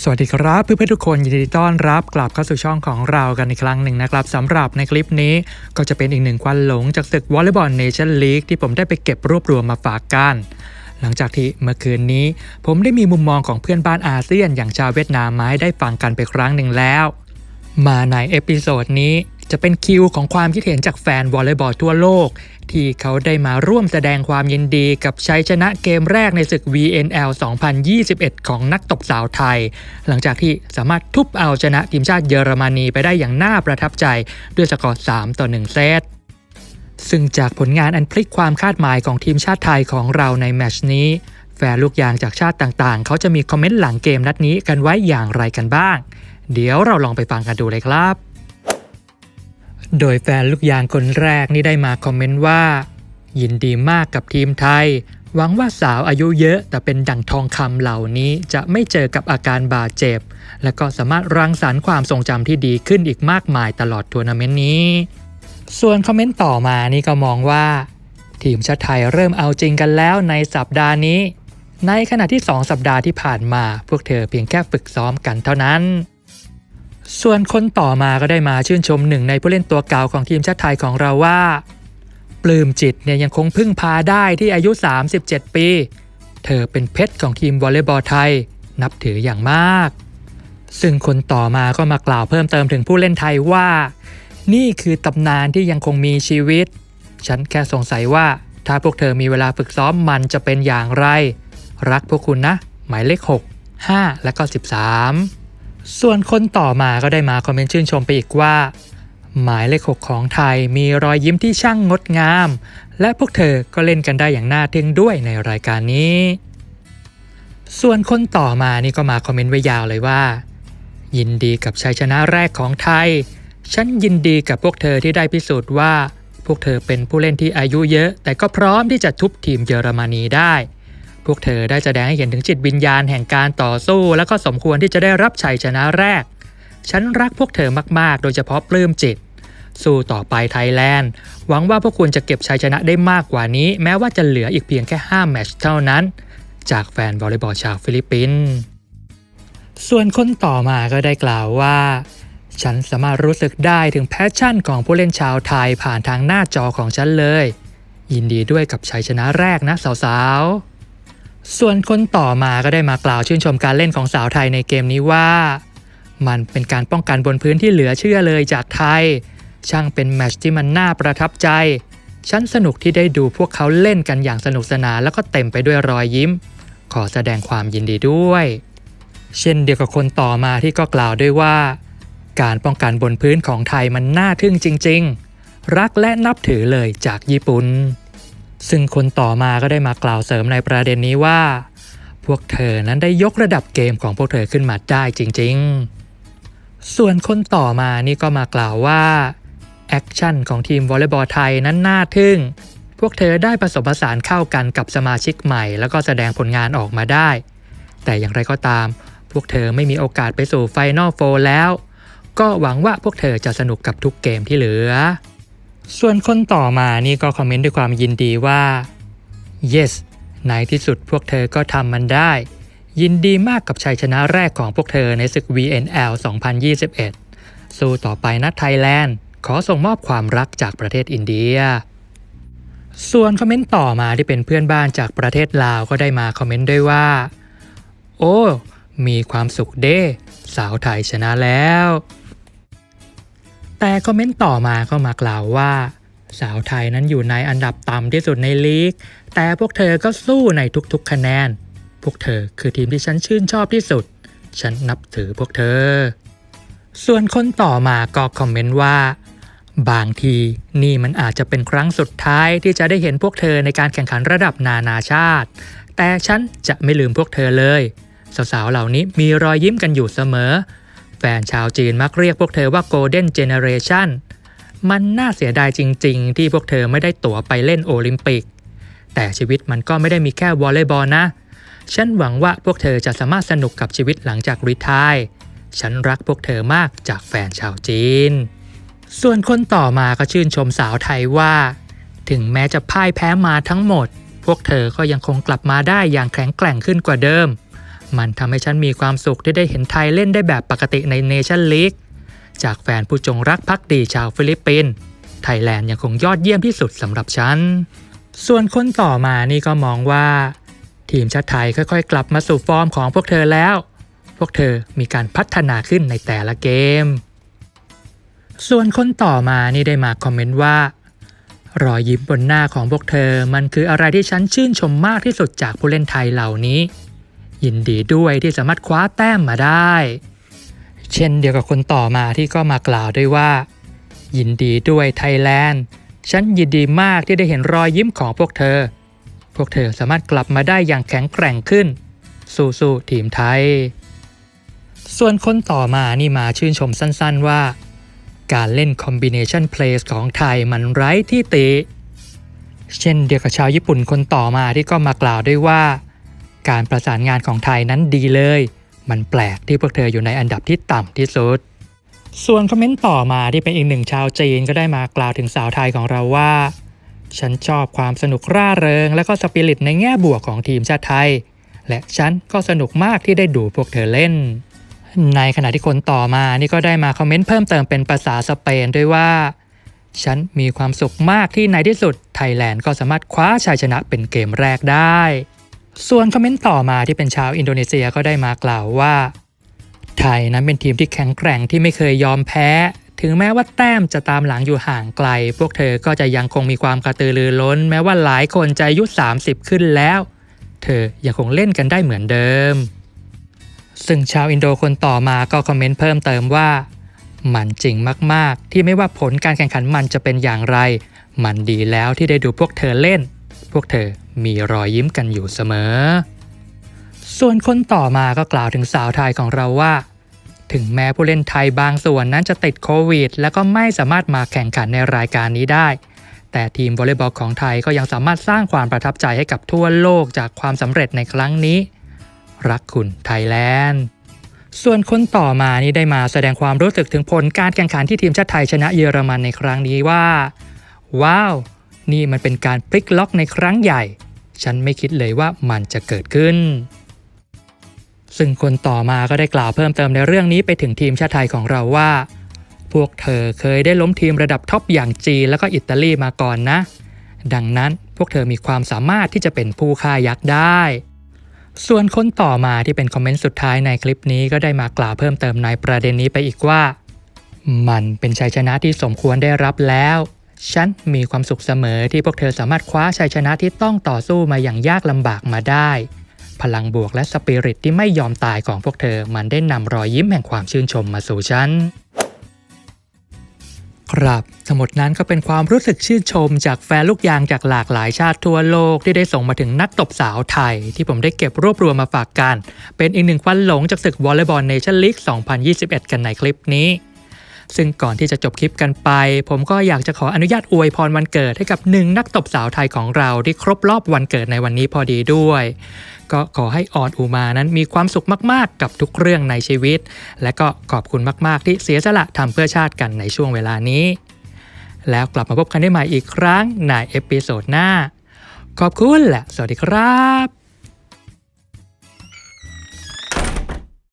สวัสดีครับเพื่อนๆทุกคนยินดีต้อนรับกลับเข้าสู่ช่องของเรากันอีกครั้งหนึ่งนะครับสำหรับในคลิปนี้ก็จะเป็นอีกหนึ่งควันหลงจากศึกวอลเลย์บอลเนชั่นลีกที่ผมได้ไปเก็บรวบรวมมาฝากกัน หลังจากที่เมื่อคืนนี้ ผมได้มีมุมมองของเพื่อนบ้านอาเซียนอย่างชาวเวียดนามมาให้ได้ฟังกันไปครั้งหนึ่งแล้ว มาในเอพิโซดนี้ จะเป็นคิวของความคิดเห็นจากแฟนวอลเลย์บอลทั่วโลก ที่เขาได้มาร่วมแสดงความยินดีกับชัยชนะเกมแรกในศึก VNL 2021 ของนักตบสาวไทย หลังจากที่สามารถทุบเอาชนะทีมชาติเยอรมนีไปได้อย่างน่าประทับใจด้วยสกอร์ 3 ต่อ 1 เซตซึ่งจากผลงานอันพลิกความคาดหมายของทีมชาติไทยของเราในแมชนี้ แฟนลูกยางจากชาติต่างๆ เขาจะมีคอมเมนต์หลังเกมนัดนี้กันไว้อย่างไรกันบ้าง เดี๋ยวเราลองไปฟังกันดูเลยครับ โดยแฟนลูกยางคนแรกนี่ได้มาคอมเมนต์ว่า ยินดีมากกับทีมไทย หวังว่าสาวอายุเยอะ แต่เป็นดั่งทองคำเหล่านี้จะไม่เจอกับอาการบาดเจ็บ และก็สามารถรังสรรค์ความทรงจำที่ดีขึ้นอีกมากมายตลอดทัวร์นาเมนต์นี้ ส่วนคอมเมนต์ต่อมานี่ก็มองว่า ทีมชาติไทยเริ่มเอาจริงกันแล้วในสัปดาห์นี้ ในขณะที่ 2 สัปดาห์ที่ผ่านมา พวกเธอเพียงแค่ฝึกซ้อมกันเท่านั้น ส่วนคนต่อมาก็ได้มาชื่นชมหนึ่งในผู้เล่นตัวเก่าของทีมชาติไทยของเราว่า ปลื้มจิตเนี่ยยังคงพึ่งพาได้ที่อายุ 37 ปี เธอเป็นเพชรของทีมวอลเลย์บอลไทย นับถืออย่างมาก ซึ่งคนต่อมาก็มากล่าวเพิ่มเติมถึงผู้เล่นไทยว่า นี่คือตำนานที่ยังคงมีชีวิต ฉันแค่สงสัยว่า ถ้าพวกเธอมีเวลาฝึกซ้อมมันจะเป็นอย่างไร รักพวกคุณนะ หมายเลข 6 5 และก็ 13 ส่วนคนต่อมาก็ได้มาคอมเมนต์ชื่นชมไปอีกว่า หมายเลข6ของไทยมีรอยยิ้มที่ช่างงดงาม และพวกเธอก็เล่นกันได้อย่างน่าทึ่งด้วยในรายการนี้ ส่วนคนต่อมานี่ก็มาคอมเมนต์ไว้ยาวเลยว่า ยินดีกับชัยชนะแรกของไทย ฉันยินดีกับพวกเธอที่ได้พิสูจน์ว่า พวกเธอเป็นผู้เล่นที่อายุเยอะ แต่ก็พร้อมที่จะทุบทีมเยอรมนีได้ พวกเธอได้แสดงให้เห็นถึงจิตวิญญาณแห่งการต่อสู้ และก็สมควรที่จะได้รับชัยชนะแรก ฉันรักพวกเธอมากๆ โดยเฉพาะปลื้มจิต สู้ต่อไปไทยแลนด์ หวังว่าพวกคุณจะเก็บชัยชนะได้มากกว่านี้ แม้ว่าจะเหลืออีกเพียงแค่ 5 แมตช์เท่านั้น จากแฟนวอลเลย์บอลชาวฟิลิปปินส์ส่วนคนต่อมาก็ได้กล่าวว่า ฉันสามารถรู้สึกได้ถึงแพชชั่นของผู้เล่นชาวไทยผ่านทางหน้าจอของฉันเลย ยินดีด้วยกับชัยชนะแรกนะสาวๆ ส่วนคนต่อมาก็ได้มากล่าวชื่นชมการเล่นของสาวไทยในเกมนี้ว่า มันเป็นการป้องกันบนพื้นที่เหลือเชื่อเลยจากไทย ช่างเป็นแมชที่มันน่าประทับใจ ฉันสนุกที่ได้ดูพวกเขาเล่นกันอย่างสนุกสนานแล้วก็เต็มไปด้วยรอยยิ้ม ขอแสดงความยินดีด้วย เช่นเดียวกับคนต่อมาที่ก็กล่าวด้วยว่า การป้องกันบนพื้นของไทยมันน่าทึ่งจริง ๆ รักและนับถือเลยจากญี่ปุ่น ซึ่งคนต่อมาก็ได้มากล่าวเสริมในประเด็นนี้ว่า พวกเธอนั้นได้ยกระดับเกมของพวกเธอขึ้นมาได้จริงๆ ส่วนคนต่อมานี่ก็มากล่าวว่าแอคชั่นของทีมวอลเลย์บอลไทยนั้นน่าทึ่ง พวกเธอได้ผสมผสานเข้ากันกับสมาชิกใหม่ แล้วก็แสดงผลงานออกมาได้ แต่อย่างไรก็ตาม พวกเธอไม่มีโอกาสไปสู่ไฟนอลโฟแล้ว ก็หวังว่าพวกเธอจะสนุกกับทุกเกมที่เหลือ ส่วนคนต่อมานี่ก็คอมเมนต์ด้วยความยินดีว่า yes ในที่สุดพวกเธอก็ทำมันได้ ยินดีมากกับชัยชนะแรกของพวกเธอในศึก VNL 2021 สู้ต่อไปนะไทยแลนด์ ขอส่งมอบความรักจากประเทศอินเดีย ส่วนคอมเมนต์ต่อมาที่เป็นเพื่อนบ้านจากประเทศลาวก็ได้มาคอมเมนต์ด้วยว่า โอ้ มีความสุขเด้ สาวไทยชนะแล้ว แต่คอมเมนต์ต่อมาก็มากล่าวว่า สาวไทยนั้นอยู่ในอันดับต่ำที่สุดในลีก แต่พวกเธอก็สู้ในทุกๆ คะแนน พวกเธอคือทีมที่ฉันชื่นชอบที่สุด ฉันนับถือพวกเธอ ส่วนคนต่อมาก็คอมเมนต์ว่า บางทีนี่มันอาจจะเป็นครั้งสุดท้ายที่จะได้เห็นพวกเธอในการแข่งขันระดับนานาชาติ แต่ฉันจะไม่ลืมพวกเธอเลย สาวๆเหล่านี้มีรอยยิ้มกันอยู่เสมอ ฟนชาวจีนมักเรียกพวกเธอว่า Golden Generation มันน่าเสียดายจริง ๆ ที่พวกเธอไม่ได้ตั๋วไปเล่นโอลิมปิก แต่ชีวิตมันก็ไม่ได้มีแค่วอลเลย์บอลนะ ฉันหวังว่าพวกเธอจะสามารถสนุกกับชีวิตหลังจากรีทายฉันรักพวกเธอมากจากแฟนชาวจีน ส่วนคนต่อมาก็ชื่นชมสาวไทยว่า ถึงแม้จะพ่ายแพ้มาทั้งหมด พวกเธอก็ยังคงกลับมาได้อย่างแข็งแกร่งขึ้นกว่าเดิม มันทำให้ฉันมีความสุขที่ได้เห็นไทยเล่นได้แบบปกติในเนชั่นลีกจากแฟนผู้จงรักภักดีชาวฟิลิปปินส์ไทยแลนด์ยังคงยอดเยี่ยมที่สุดสำหรับฉัน ส่วนคนต่อมานี่ก็มองว่า ทีมชาติไทยค่อยๆ กลับมาสู่ฟอร์มของพวกเธอแล้ว พวกเธอมีการพัฒนาขึ้นในแต่ละเกม ส่วนคนต่อมานี่ได้มาคอมเมนต์ว่ารอยยิ้มบนหน้าของพวกเธอมันคืออะไรที่ฉันชื่นชมมากที่สุดจากผู้เล่นไทยเหล่านี้ ยินดีด้วยที่สามารถคว้าแต้มมาได้ เช่นเดียวกับคนต่อมาที่ก็มากล่าวด้วยว่า ยินดีด้วยไทยแลนด์ ฉันยินดีมากที่ได้เห็นรอยยิ้มของพวกเธอ พวกเธอสามารถกลับมาได้อย่างแข็งแกร่งขึ้น สู้ๆทีมไทย ส่วนคนต่อมานี่มาชื่นชมสั้นๆว่า การเล่นคอมบิเนชันเพลย์ของไทยมันไร้ที่ติ เช่นเดียวกับชาวญี่ปุ่นคนต่อมาที่ก็มากล่าวด้วยว่า การประสานงานของไทยนั้นดีเลย มันแปลกที่พวกเธออยู่ในอันดับที่ต่ำที่สุด ส่วนคอมเมนต์ต่อมาที่เป็นอีกหนึ่งชาวจีนก็ได้มากล่าวถึงสาวไทยของเราว่า ฉันชอบความสนุกร่าเริง และก็สปิริตในแง่บวกของทีมชาติไทย และฉันก็สนุกมากที่ได้ดูพวกเธอเล่น ในขณะที่คนต่อมานี่ก็ได้มาคอมเมนต์เพิ่มเติมเป็นภาษาสเปนด้วยว่าฉันมีความสุขมากที่ในที่สุดไทยแลนด์ก็สามารถคว้าชัยชนะเป็นเกมแรกได้ ส่วนคอมเมนต์ต่อมาที่เป็นชาวอินโดนีเซียก็ได้มากล่าวว่า ไทยนั้นเป็นทีมที่แข็งแกร่งที่ไม่เคยยอมแพ้ ถึงแม้ว่าแต้มจะตามหลังอยู่ห่างไกล พวกเธอก็จะยังคงมีความกระตือรือร้น แม้ว่าหลายคนจะอายุ 30 ขึ้นแล้ว เธอยังคงเล่นกันได้เหมือนเดิม ซึ่งชาวอินโดคนต่อมาก็คอมเมนต์เพิ่มเติมว่า มันจริงมาก ๆ ที่ไม่ว่าผลการแข่งขันมันจะเป็นอย่างไร มันดีแล้วที่ได้ดูพวกเธอเล่น พวกเธอมีรอยยิ้มกันอยู่เสมอ ส่วนคนต่อมาก็กล่าวถึงสาวไทยของเราว่า ถึงแม้ผู้เล่นไทยบางส่วนนั้นจะติดโควิด และก็ไม่สามารถมาแข่งขันในรายการนี้ได้ แต่ทีมวอลเลย์บอลของไทยก็ยังสามารถสร้างความประทับใจให้กับทั่วโลกจากความสำเร็จในครั้งนี้ รักคุณไทยแลนด์ส่วนคนต่อมานี่ได้มาแสดงความรู้สึกถึงผลการแข่งขันที่ทีมชาติไทยชนะเยอรมันในครั้งนี้ว่า ว้าว นี่มันเป็นการพลิกล็อกในครั้งใหญ่ ฉันไม่คิดเลยว่ามันจะเกิดขึ้น ซึ่งคนต่อมาก็ได้กล่าวเพิ่มเติมในเรื่องนี้ไปถึงทีมชาติไทยของเราว่า พวกเธอเคยได้ล้มทีมระดับท็อปอย่างจีนแล้วก็อิตาลีมาก่อนนะ ดังนั้นพวกเธอมีความสามารถที่จะเป็นผู้ฆ่ายักษ์ได้ ส่วนคนต่อมาที่เป็นคอมเมนต์สุดท้ายในคลิปนี้ก็ได้มากล่าวเพิ่มเติมในประเด็นนี้ไปอีกว่า มันเป็นชัยชนะที่สมควรได้รับแล้ว ฉันมีความสุขเสมอที่พวกเธอสามารถคว้าชัยชนะที่ต้องต่อสู้มาอย่างยากลำบากมาได้ พลังบวกและสปิริตที่ไม่ยอมตายของพวกเธอมันได้นำรอยยิ้มแห่งความชื่นชมมาสู่ฉันครับทั้งหมดนั้นก็เป็นความรู้สึกชื่นชม จากแฟนลูกยางจากหลากหลายชาติทั่วโลกที่ได้ส่งมาถึงนักตบสาวไทย ที่ผมได้เก็บรวบรวมมาฝากกัน เป็นอีกหนึ่งควันหลงจากศึกวอลเลย์บอลเนชั่นลีก 2021 กันในคลิปนี้ ซึ่งก่อนที่จะจบคลิปกันไป ผมก็อยากจะขออนุญาตอวยพรวันเกิดให้กับหนึ่งนักตบสาวไทยของเราที่ครบรอบวันเกิดในวันนี้พอดีด้วย ก็ขอให้ออนอูมานั้นมีความสุขมากๆ กับทุกเรื่องในชีวิต และก็ขอบคุณมากๆ ที่เสียสละทำเพื่อชาติกันในช่วงเวลานี้ แล้วกลับมาพบกันได้ใหม่อีกครั้งในเอพิโซดหน้า ขอบคุณและสวัสดีครับ